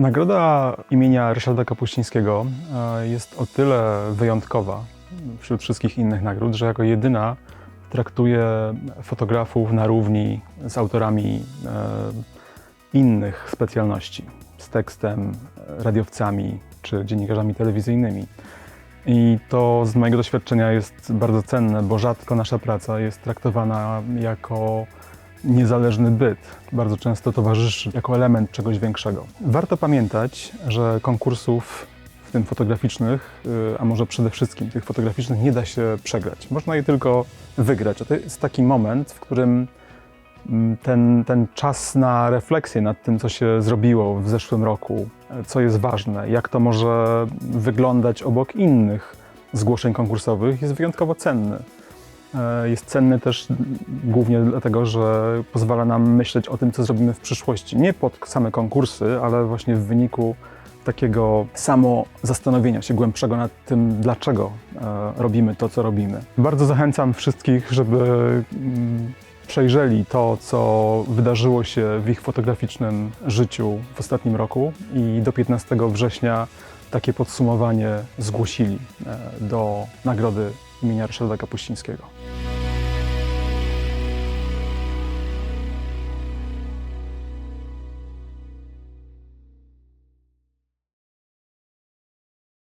Nagroda imienia Ryszarda Kapuścińskiego e, jest o tyle wyjątkowa wśród wszystkich innych nagród, że jako jedyna traktuje fotografów na równi z autorami e, innych specjalności, z tekstem, e, radiowcami czy dziennikarzami telewizyjnymi. I to z mojego doświadczenia jest bardzo cenne, bo rzadko nasza praca jest traktowana jako niezależny byt. Bardzo często towarzyszy jako element czegoś większego. Warto pamiętać, że konkursów, w tym fotograficznych, y, a może przede wszystkim tych fotograficznych, nie da się przegrać. Można je tylko wygrać. A to jest taki moment, w którym mm, ten, ten czas na refleksję nad tym, co się zrobiło w zeszłym roku, co jest ważne, jak to może wyglądać obok innych zgłoszeń konkursowych, jest wyjątkowo cenny. E, Jest cenny też głównie dlatego, że pozwala nam myśleć o tym, co zrobimy w przyszłości. Nie pod same konkursy, ale właśnie w wyniku takiego samo zastanowienia się głębszego nad tym, dlaczego e, robimy to, co robimy. Bardzo zachęcam wszystkich, żeby mm, przejrzeli to, co wydarzyło się w ich fotograficznym życiu w ostatnim roku i do 15 września takie podsumowanie zgłosili e, do nagrody imienia Ryszarda Kapuścińskiego.